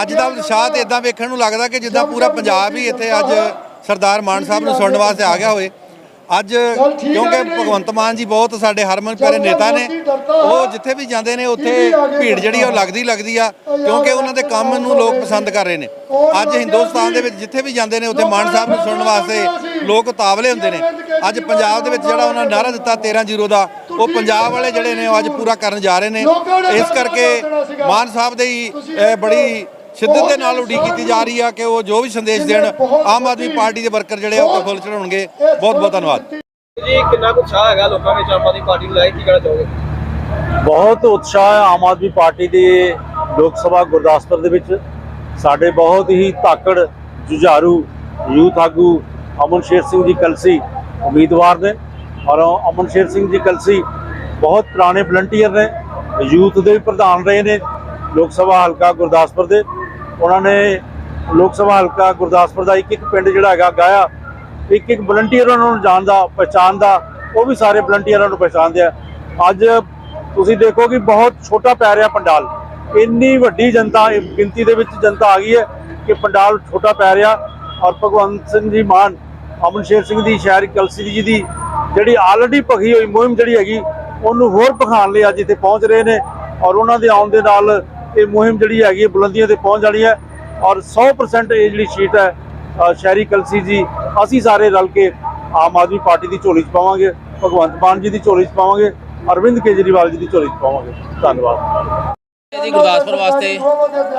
ਅੱਜ ਦਾ ਉਤਸ਼ਾਹ ਤੇ ਇਦਾਂ ਵੇਖਣ ਨੂੰ ਲੱਗਦਾ ਕਿ ਜਿੱਦਾਂ ਪੂਰਾ ਪੰਜਾਬ ਹੀ ਇੱਥੇ ਅੱਜ ਸਰਦਾਰ ਮਾਨ ਸਾਹਿਬ ਨੂੰ ਸੁਣਨ ਵਾਸਤੇ ਆ ਗਿਆ ਹੋਵੇ। ਅੱਜ ਕਿਉਂਕਿ ਭਗਵੰਤ ਮਾਨ ਜੀ ਬਹੁਤ ਸਾਡੇ ਹਰਮਨ ਪਿਆਰੇ ਨੇਤਾ ਨੇ ਉਹ ਜਿੱਥੇ ਵੀ ਜਾਂਦੇ ਨੇ ਉੱਥੇ ਭੀੜ ਜਿਹੜੀ ਉਹ ਲੱਗਦੀ ਲੱਗਦੀ ਆ ਕਿਉਂਕਿ ਉਹਨਾਂ ਦੇ ਕੰਮ ਨੂੰ ਲੋਕ ਪਸੰਦ ਕਰ ਰਹੇ ਨੇ। ਅੱਜ ਹਿੰਦੁਸਤਾਨ ਦੇ ਵਿੱਚ ਜਿੱਥੇ ਵੀ ਜਾਂਦੇ ਨੇ ਉੱਥੇ ਮਾਨ ਸਾਹਿਬ ਨੂੰ ਸੁਣਨ ਵਾਸਤੇ ਲੋਕ ਉਤਾਵਲੇ ਹੁੰਦੇ ਨੇ। ਅੱਜ ਪੰਜਾਬ ਦੇ ਵਿੱਚ ਜਿਹੜਾ ਉਹਨਾਂ ਨੇ ਨਾਰਾ ਦਿੱਤਾ 13-0 ਦਾ ਉਹ ਪੰਜਾਬ ਵਾਲੇ ਜਿਹੜੇ ਨੇ ਉਹ ਅੱਜ ਪੂਰਾ ਕਰਨ ਜਾ ਰਹੇ ਨੇ। ਇਸ ਕਰਕੇ ਮਾਨ ਸਾਹਿਬ ਦੇ ਹੀ ਬੜੀ ਸ਼ਿੱਦਤ ਦੇ ਨਾਲ ਉਡੀਕ ਕੀਤੀ ਜਾ ਰਹੀ ਆ ਕਿ ਉਹ ਜੋ ਵੀ ਸੰਦੇਸ਼ ਦੇਣ ਆਮ ਆਦਮੀ ਪਾਰਟੀ ਦੇ ਵਰਕਰ ਜਿਹੜੇ ਆ ਉਹ ਫੁੱਲ ਚੜਾਉਣਗੇ ਬਹੁਤ ਬਹੁਤ ਧੰਨਵਾਦ। ਜੀ ਕਿੰਨਾ ਕੁ ਉਤਸ਼ਾਹ ਹੈਗਾ ਲੋਕਾਂ ਵਿੱਚ? ਆਮ ਆਦਮੀ ਪਾਰਟੀ ਨੂੰ ਲੈ ਕੇ ਕੀ ਕਹਿਣਾ ਚਾਹੋਗੇ? ਬਹੁਤ ਉਤਸ਼ਾਹ ਹੈ ਆਮ ਆਦਮੀ ਪਾਰਟੀ ਦੇ ਲੋਕ ਸਭਾ ਗੁਰਦਾਸਪੁਰ ਦੇ ਵਿੱਚ। ਸਾਡੇ ਬਹੁਤ ਹੀ ਧਾਕੜ ਜੁਝਾਰੂ ਯੂਥ ਆਗੂ ਅਮਨ ਸ਼ੇਰ ਸਿੰਘ ਜੀ ਕਲਸੀ ਉਮੀਦਵਾਰ ਨੇ ਔਰ ਅਮਨ ਸ਼ੇਰ ਸਿੰਘ ਜੀ ਕਲਸੀ ਬਹੁਤ ਪੁਰਾਣੇ ਵਲੰਟੀਅਰ ਨੇ ਯੂਥ ਦੇ ਵੀ ਪ੍ਰਧਾਨ ਰਹੇ ਨੇ ਲੋਕ ਸਭਾ ਹਲਕਾ ਗੁਰਦਾਸਪੁਰ ਦੇ। ਉਹਨਾਂ ਨੇ ਲੋਕ ਸਭਾ ਹਲਕਾ ਗੁਰਦਾਸਪੁਰ ਦਾ ਇੱਕ ਇੱਕ ਪਿੰਡ ਜਿਹੜਾ ਹੈਗਾ ਗਾਇਆ। ਇੱਕ ਇੱਕ ਵਲੰਟੀਅਰ ਉਹਨਾਂ ਨੂੰ ਜਾਣਦਾ ਪਛਾਣਦਾ ਉਹ ਵੀ ਸਾਰੇ ਵਲੰਟੀਅਰਾਂ ਨੂੰ ਪਛਾਣਦੇ ਆ। ਅੱਜ ਤੁਸੀਂ ਦੇਖੋ ਕਿ ਬਹੁਤ ਛੋਟਾ ਪੈ ਰਿਹਾ ਪੰਡਾਲ। ਇੰਨੀ ਵੱਡੀ ਜਨਤਾ ਗਿਣਤੀ ਦੇ ਵਿੱਚ ਜਨਤਾ ਆ ਗਈ ਹੈ ਕਿ ਪੰਡਾਲ ਛੋਟਾ ਪੈ ਰਿਹਾ। ਔਰ ਭਗਵੰਤ ਸਿੰਘ ਜੀ ਮਾਨ, ਅਮਨ ਸ਼ੇਰ ਸਿੰਘ ਦੀ ਸ਼ਹਿਰ ਕਲਸੀ ਜੀ ਦੀ ਜਿਹੜੀ ਆਲਰੇਡੀ ਭਗੀ ਹੋਈ ਮੁਹਿੰਮ ਜਿਹੜੀ ਹੈਗੀ, ਉਹਨੂੰ ਹੋਰ ਭਖਾਣ ਲਈ ਅੱਜ ਇੱਥੇ ਪਹੁੰਚ ਰਹੇ ਨੇ। ਔਰ ਉਹਨਾਂ ਦੇ ਆਉਣ ਦੇ ਨਾਲ ਇਹ ਮੁਹਿੰਮ ਜਿਹੜੀ ਹੈਗੀ ਹੈ ਬੁਲੰਦੀਆਂ ਤੇ ਪਹੁੰਚ ਜਾਣੀ ਹੈ ਔਰ 100% ਇਹ ਜਿਹੜੀ ਸ਼ੀਟ ਹੈ ਸ਼ਹਿਰੀ ਕਲਸੀ ਜੀ, ਅਸੀਂ ਸਾਰੇ ਰਲ ਕੇ ਆਮ ਆਦਮੀ ਪਾਰਟੀ ਦੀ ਝੋਲੀ 'ਚ ਪਾਵਾਂਗੇ, ਭਗਵੰਤ ਮਾਨ ਜੀ ਦੀ ਝੋਲੀ 'ਚ ਪਾਵਾਂਗੇ, ਅਰਵਿੰਦ ਕੇਜਰੀਵਾਲ ਜੀ ਦੀ ਝੋਲੀ 'ਚ ਪਾਵਾਂਗੇ। ਧੰਨਵਾਦ। ਜੀ ਗੁਰਦਾਸਪੁਰ ਵਾਸਤੇ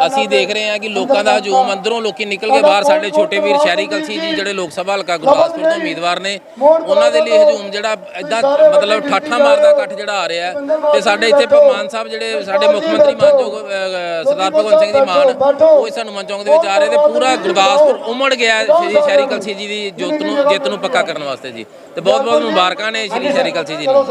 ਅਸੀਂ ਦੇਖ ਰਹੇ ਹਾਂ ਕਿ ਲੋਕਾਂ ਦਾ ਹਜੂਮ ਅੰਦਰੋਂ ਲੋਕੀ ਨਿਕਲ ਕੇ ਬਾਹਰ ਸਾਡੇ ਛੋਟੇ ਵੀਰ ਸ਼ਹਿਰੀ ਕਲਸੀ ਜੀ, ਜਿਹੜੇ ਲੋਕ ਸਭਾ ਹਲਕਾ ਗੁਰਦਾਸਪੁਰ ਤੋਂ ਉਮੀਦਵਾਰ ਨੇ, ਉਹਨਾਂ ਦੇ ਲਈ ਹਜੂਮ ਜਿਹੜਾ ਇਦਾਂ ਮਤਲਬ ਠਾਠਾ ਮਾਰਦਾ ਇਕੱਠ ਜਿਹੜਾ ਆ ਰਿਹਾ ਹੈ। ਤੇ ਸਾਡੇ ਇੱਥੇ ਮਾਨ ਸਾਹਿਬ ਜਿਹੜੇ ਸਾਡੇ ਮੁੱਖ ਮੰਤਰੀ ਮਾਨਯੋਗ ਸਰਦਾਰ ਭਗਵੰਤ ਸਿੰਘ ਜੀ ਮਾਨ, ਉਹ ਇਸ ਹਨੂੰਮਾਨ ਚੌਂਕ ਦੇ ਵਿੱਚ ਆ ਰਹੇ ਤੇ ਪੂਰਾ ਗੁਰਦਾਸਪੁਰ ਉਮੜ ਗਿਆ ਸ਼੍ਰੀ ਸ਼ਹਿਰੀ ਕਲਸੀ ਜੀ ਦੀ ਜੋਤ ਨੂੰ, ਜਿੱਤ ਨੂੰ ਪੱਕਾ ਕਰਨ ਵਾਸਤੇ ਜੀ। ਤੇ ਬਹੁਤ ਬਹੁਤ ਮੁਬਾਰਕਾਂ ਨੇ ਸ਼੍ਰੀ ਸ਼ਹਿਰੀ ਕਲਸੀ ਜੀ ਨੂੰ।